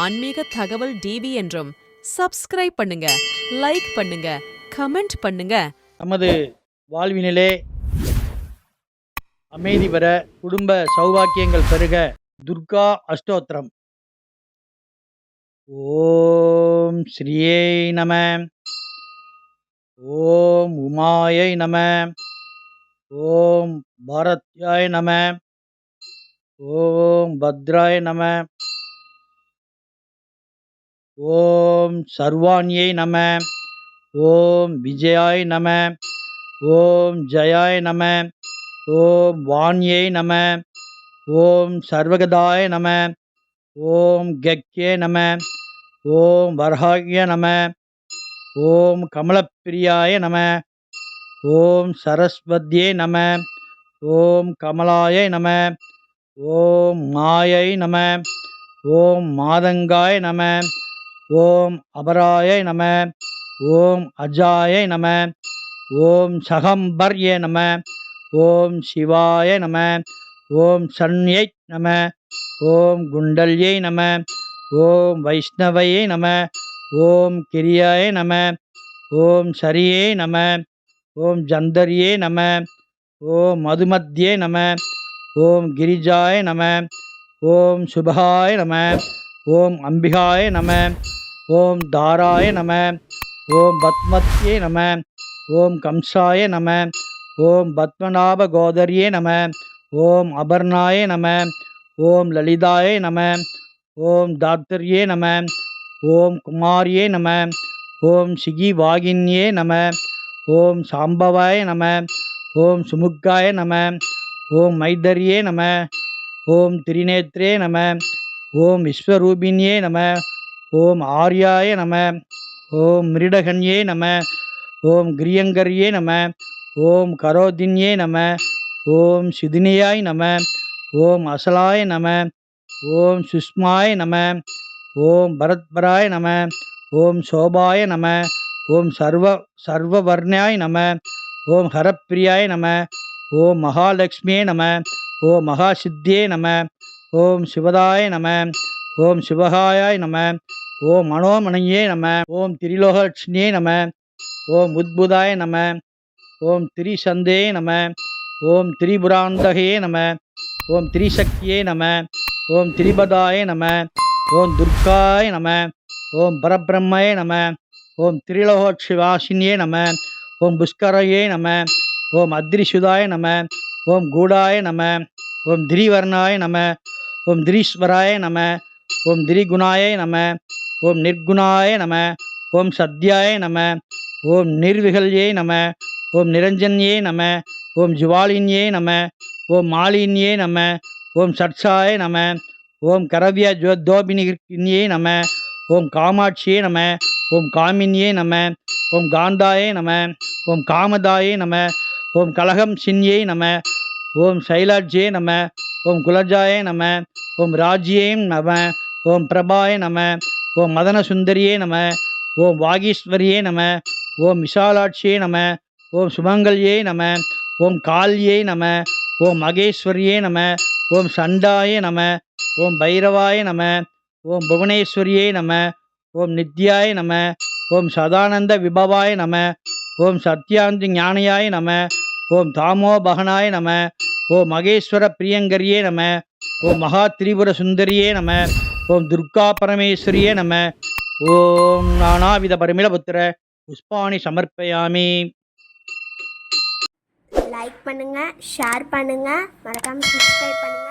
ஆன்மீக தகவல் டிவி என்றும் சப்ஸ்கிரைப் பண்ணுங்க லைக் பண்ணுங்க கமெண்ட் பண்ணுங்க. நமது வாழ்வினிலே அமைதி பெற குடும்ப சௌபாக்கியங்கள் பெருக. துர்கா அஷ்டோத்திரம். ஓம் ஸ்ரீயை நம. ஓம் உமாயை நம. ஓம் பாரத்யாய் நம. ஓம் பத்ராய நம. ஓம் சர்வாணியை நம ஓம் விஜயாய் நம ஓம் ஜயாய் நம ஓம் வாணியை நம ஓம் சர்வகதாய நம ஓம் கக்யே நம ஓம் வர்ஹாய நம ஓம் கமலப்பிரியாய நம ஓம் சரஸ்வதியே நம ஓம் கமலாய நம ஓம் மாயை நம ஓம் மாதங்காய நம ஓம் அபராய நம ஓம் அஜாய நம ஓம் சகம்பர்ய நம ஓம் சிவாய நம ஓம் சன்யை நம ஓம் குண்டல்யை நம ஓம் வைஷ்ணவையை நம ஓம் கிரியாய நம ஓம் சரியே நம ஓம் ஜந்தரியே நம ஓம் மதுமத்யே நம ஓம் கிரிஜாய நம ஓம் சுபகாய நம ஓம் அம்பிகாய நம ஓம் தாராய நம ஓம் பத்மத்யே நம ஓம் கம்சாய நம ஓம் பத்மநாப கோதரியே நம ஓம் அபர்ணாய நம ஓம் லலிதாய நம ஓம் தாத்தர்யே நம ஓம் குமாரியே நம ஓம் சிகி வாகின்யே நம ஓம் சாம்பவாய நம ஓம் சுமுக்காய நம ஓம் மைதரியே நம ஓம் திரிநேத்ரே நம ஓம் விஸ்வரூபிண்யே நம ஓம் ஆர்யாய நம ஓம் மிருடகன்யே நம ஓம் கிரியங்கர்யே நம ஓம் கரோதின்யே நம ஓம் சிதினியாய் நம ஓம் அசலாய நம ஓம் சுஷ்மாய நம ஓம் பரத்பராய நம ஓம் சோபாய நம ஓம் சர்வ சர்வவர்ணாய நம ஓம் ஹரப்பிரியாய நம ஓம் மகாலட்சுமியே நம ஓம் மகாசித்தியே நம ஓம் சிவதாய நம ஓம் சிவகாயாய் நம ஓம் மனோமணியே நம ஓம் திரிலோகலட்சுமியே நம ஓம் உத்புதாய நம ஓம் திரிசந்தே நம ஓம் திரிபுராந்தகையே நம ஓம் திரிசக்தியே நம ஓம் திரிபதாய நம ஓம் துர்காய நம ஓம் பரபிரம்மயே நம ஓம் திரிலோகோட்சிவாசினியே நம ஓம் புஷ்கரையே நம ஓம் அத்ரிசுதாய நம ஓம் கூடாய நம ஓம் திரிவர்ணாய நம ஓம் திரீஸ்வராய நம ஓம் திரிகுணாய நம ஓம் நிர்குணாய நம ஓம் சத்யாய நம ஓம் நிர்விகல்யே நம ஓம் நிரஞ்சன்யே நம ஓம் ஜுவாலின்யே நம ஓம் மாலின்யே நம ஓம் சட்சாய நம ஓம் கரவிய ஜோதோபினியே நம ஓம் காமாட்சியே நம ஓம் காமின்யே நம ஓம் காந்தாயே நம ஓம் காமதாயே நம ஓம் கலகம் சின்யே நம ஓம் சைலாட்ஜே நம ஓம் குலஜாய நம ஓம் ராஜ்யே நம ஓம் பிரபாய நம ஓம் மதன சுந்தரியே நம ஓம் வாகீஸ்வரியே நம ஓம் விஷாலாட்சியே நம ஓம் சுமங்கல்யே நம ஓம் கால்யே நம ஓம் மகேஸ்வரியே நம ஓம் சண்டாய நம ஓம் பைரவாய நம ஓம் புவனேஸ்வரியே நம ஓம் நித்யாய நம ஓம் சதானந்த விபவாய நம ஓம் சத்யாந்தி ஞானியாய நம ஓம் தாமோபகனாய நம ஓம் மகேஸ்வர பிரியங்கரியே நம ஓம் மகா திரிபுர சுந்தரியே நம ஓம் துர்கா பரமேஸ்வரியே நம்ம ஓம் நானாவித பரிமிளபுத்திர புஷ்பாணி சமர்ப்பயாமி. லைக் பண்ணுங்க ஷேர் பண்ணுங்க மறக்காம சப்ஸ்கிரைப் பண்ணுங்க.